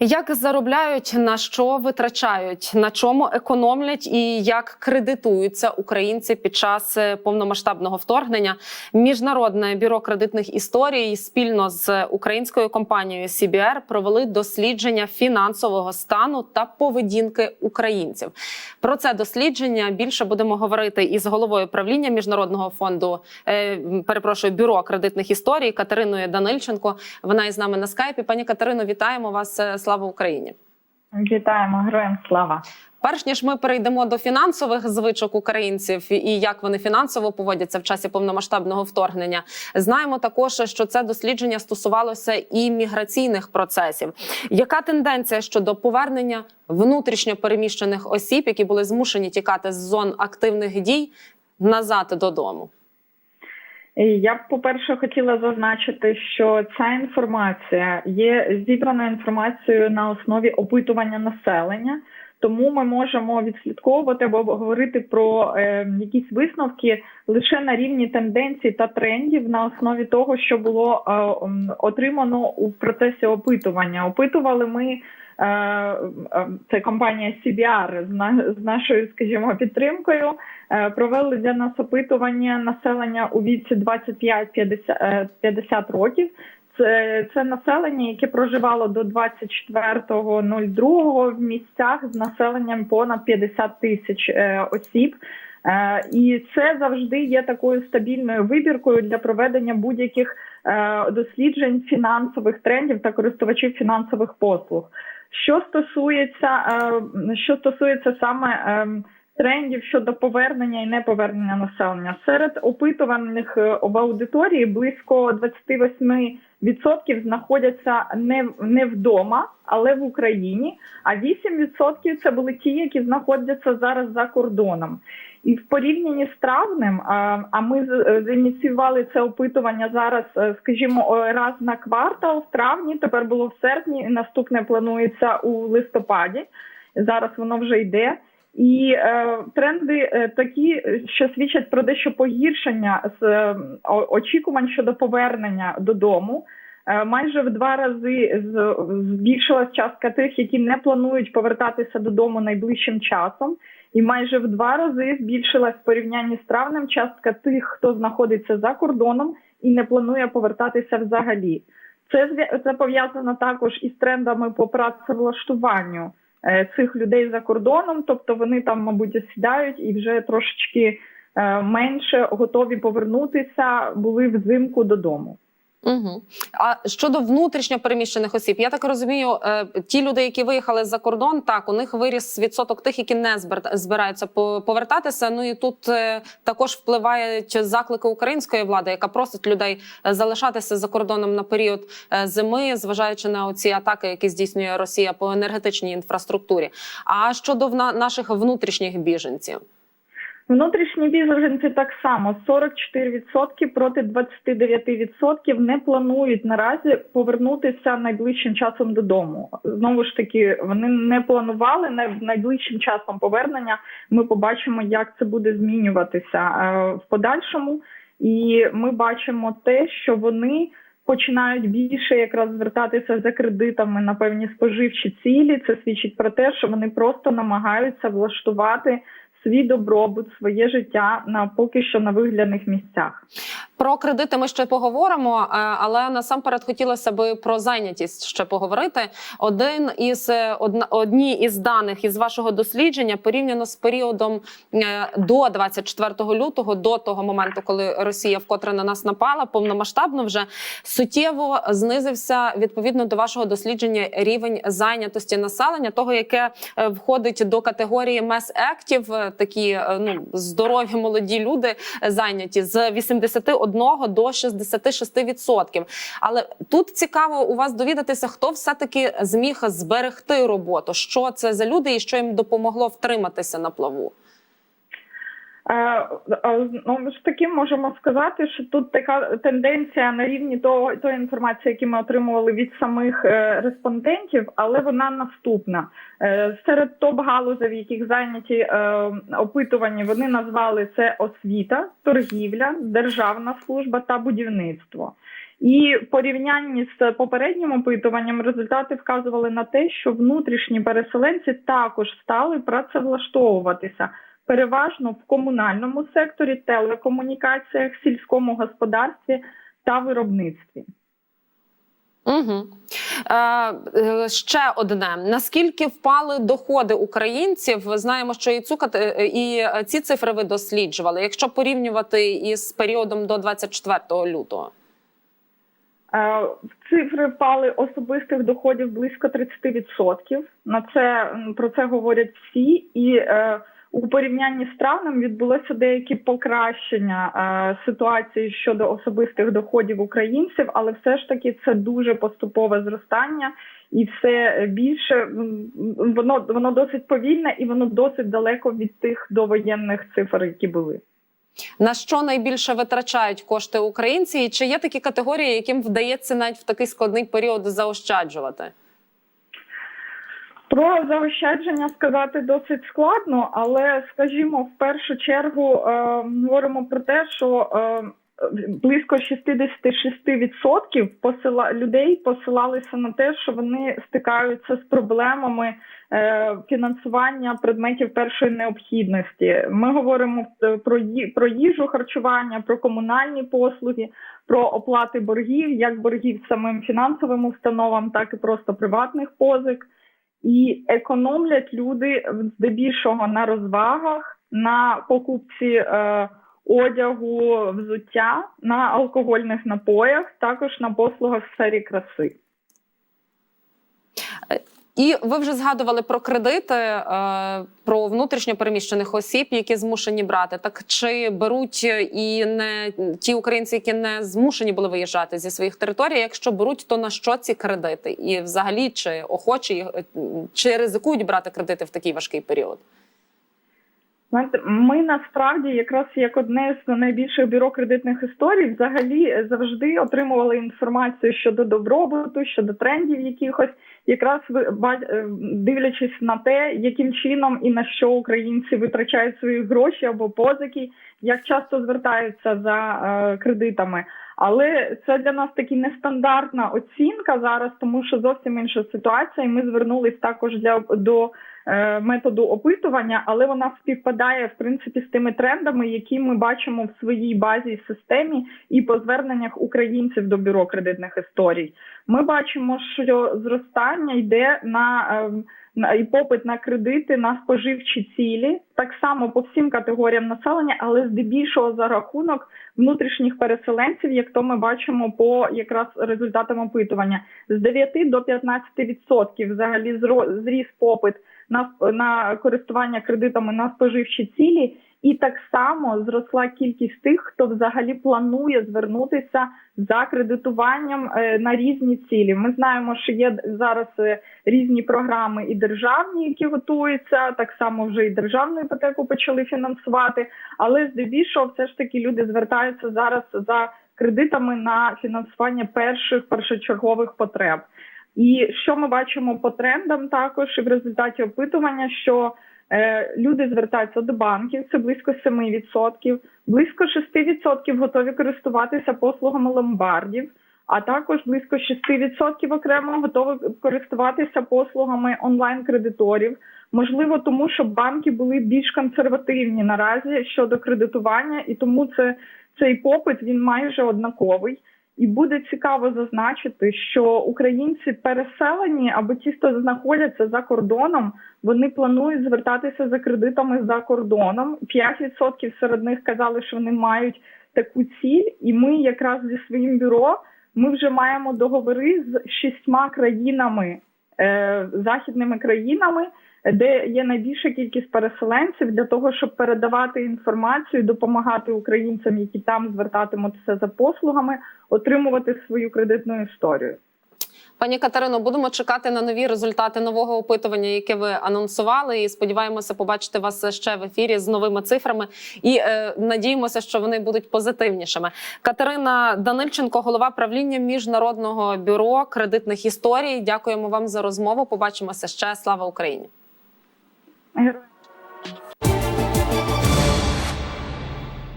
Як заробляють, на що витрачають, на чому економлять і як кредитуються українці під час е, повномасштабного вторгнення? Міжнародне бюро кредитних історій спільно з українською компанією CBR провели дослідження фінансового стану та поведінки українців. Про це дослідження більше будемо говорити із головою правління міжнародного фонду. е, Перепрошую, бюро кредитних історій Катериною Данильченко. Вона із нами на скайпі. Пані Катерино, вітаємо вас. Слава Україні! Вітаємо героям слава. Перш ніж ми перейдемо до фінансових звичок українців і як вони фінансово поводяться в часі повномасштабного вторгнення, знаємо також, що це дослідження стосувалося і міграційних процесів. Яка тенденція щодо повернення внутрішньо переміщених осіб, які були змушені тікати з зон активних дій назад додому? Я б, по-перше, хотіла зазначити, що ця інформація є зібраною інформацією на основі опитування населення, тому ми можемо відслідковувати або говорити про е, якісь висновки лише на рівні тенденцій та трендів на основі того, що було е, отримано у процесі опитування. Опитували ми. Е, е, Це компанія CBR з на- з нашою, скажімо, підтримкою. Е, Провели для нас опитування населення у віці 25-50 е, 50 років. Це, це населення, яке проживало до 24.02 в місцях з населенням понад 50 тисяч осіб. І це завжди є такою стабільною вибіркою для проведення будь-яких досліджень фінансових трендів та користувачів фінансових послуг. Що стосується, е, що стосується саме ем, трендів щодо повернення і неповернення населення. Серед опитуваних е, в аудиторії близько 28% знаходяться не, не вдома, але в Україні. А 8% це були ті, які знаходяться зараз за кордоном. І в порівнянні з травнем, а, ми е, зініціювали це опитування зараз, е, скажімо, раз на квартал в травні. Тепер було в серпні, наступне планується у листопаді. Зараз воно вже йде. І е, тренди е, такі, що свідчать про дещо погіршення з е, очікувань щодо повернення додому. Е, майже в два рази збільшилась частка тих, які не планують повертатися додому найближчим часом, і майже в два рази збільшилась в порівнянні з травнем частка тих, хто знаходиться за кордоном і не планує повертатися взагалі. Це це пов'язано також із трендами по працевлаштуванню е, цих людей за кордоном, тобто вони там, мабуть, осідають і вже трошечки е, менше готові повернутися, були взимку додому. Угу. А щодо внутрішньо переміщених осіб, я так розумію, е, ті люди, які виїхали за кордон, так у них виріс відсоток тих, які не збираються по- повертатися. Ну і тут е, також впливають заклики української влади, яка просить людей е, залишатися за кордоном на період зими, зважаючи на оці атаки, які здійснює Росія по енергетичній інфраструктурі. А щодо вна- наших внутрішніх біженців. Внутрішні біженці так само 44% проти 29% не планують наразі повернутися найближчим часом додому. Знову ж таки, вони не планували не найближчим часом повернення. Ми побачимо, як це буде змінюватися е, в подальшому, і ми бачимо те, що вони. Починають більше якраз звертатися за кредитами на певні споживчі цілі. Це свідчить про те, що вони просто намагаються влаштувати свій добробут, своє життя на поки що на вигляданих місцях. Про кредити ми ще поговоримо, е, але насамперед хотілося би про зайнятість ще поговорити. Один із е, одні із даних із вашого дослідження порівняно з періодом е, до 24 лютого, до того моменту, коли Росія вкотре на нас напала, повномасштабно вже суттєво знизився відповідно до вашого дослідження рівень зайнятості населення, того яке входить до категорії мес ектів, такі е, ну здорові молоді люди е, зайняті з 81 до 66 відсотків. Але тут цікаво у вас довідатися, хто все таки зміг зберегти роботу. Що це за люди і що їм допомогло втриматися на плаву? Ну ж таки можемо сказати, що тут така тенденція на рівні того тої інформації, які ми отримували від самих е, респондентів, але вона наступна. Е, Серед топ галузей, в яких зайняті е, опитувані, вони назвали це освіта, торгівля, державна служба та будівництво. І порівнянні з попереднім опитуванням результати вказували на те, що внутрішні переселенці також стали працевлаштовуватися переважно в комунальному секторі, телекомунікаціях, сільському господарстві та виробництві. Угу. Е, ще одне: наскільки впали доходи українців? Знаємо, що і цю кате- е, і ці цифри ви досліджували. Якщо порівнювати із періодом до 24 лютого. Е, Цифри впали особистих доходів близько 30%. На це про це говорять всі, і е, у порівнянні з травнем відбулося деякі покращення е, ситуації щодо особистих доходів українців, але все ж таки це дуже поступове зростання, і все більше воно воно досить повільне і воно досить далеко від тих довоєнних цифр, які були. На що найбільше витрачають кошти українці? І чи є такі категорії, яким вдається навіть в такий складний період заощаджувати? Про заощадження сказати досить складно, але скажімо, в першу чергу е, говоримо про те, що е, близько 66% посила людей посилалися на те, що вони стикаються з проблемами е, фінансування предметів першої необхідності. Ми говоримо е, про ї- про їжу, харчування, про комунальні послуги, про оплати боргів, як боргів самим фінансовим установам, так і просто приватних позик. І економлять люди здебільшого на розвагах, на покупці е, одягу, взуття, на алкогольних напоях, також на послугах в сфері краси. І ви вже згадували про кредити, е, про внутрішньо переміщених осіб, які змушені брати. Так чи беруть і не ті українці, які не змушені були виїжджати зі своїх територій? Якщо беруть, то на що ці кредити? І взагалі чи охочі чи ризикують брати кредити в такий важкий період? Ми насправді якраз як одне з найбільших бюро кредитних історій взагалі завжди отримували інформацію щодо добробуту, щодо трендів якихось, якраз е, дивлячись на те, яким чином і на що українці витрачають свої гроші або позики, як часто звертаються за е, кредитами. Але це для нас таки нестандартна оцінка зараз, тому що зовсім інша ситуація. І ми звернулись також для до методу опитування, але вона співпадає в принципі з тими трендами, які ми бачимо в своїй базі системі, і по зверненнях українців до бюро кредитних історій. Ми бачимо, що зростання йде ем, на і попит на кредити на споживчі цілі, так само по всім категоріям населення, але здебільшого за рахунок внутрішніх переселенців, як то ми бачимо по якраз результатам опитування, з 9 до 15% взагалі зріс попит на, на користування кредитами на споживчі цілі, і так само зросла кількість тих, хто взагалі планує звернутися за кредитуванням е, на різні цілі. Ми знаємо, що є зараз е, різні програми і державні, які готуються. Так само вже і державну іпотеку почали фінансувати. Але здебільшого, все ж таки, люди звертаються зараз за кредитами на фінансування перших першочергових потреб. І що ми бачимо по трендам, також і в результаті опитування, що люди звертаються до банків, це близько 7%, близько 6% готові користуватися послугами ломбардів, а також близько 6% окремо готові користуватися послугами онлайн-кредиторів. Можливо, тому що банки були більш консервативні наразі щодо кредитування, і тому це цей попит він майже однаковий. І буде цікаво зазначити, що українці переселені або ті, хто знаходяться за кордоном, вони планують звертатися за кредитами за кордоном. 5% серед них казали, що вони мають таку ціль, і ми якраз зі своїм бюро ми вже маємо договори з шістьма країнами, західними країнами, де є найбільша кількість переселенців для того, щоб передавати інформацію, допомагати українцям, які там звертатимуться за послугами, отримувати свою кредитну історію. Пані Катерино, будемо чекати на нові результати нового опитування, яке ви анонсували, і сподіваємося побачити вас ще в ефірі з новими цифрами. І е, надіємося, що вони будуть позитивнішими. Катерина Данильченко, голова правління міжнародного бюро кредитних історій. Дякуємо вам за розмову. Побачимося ще. Слава Україні! Героям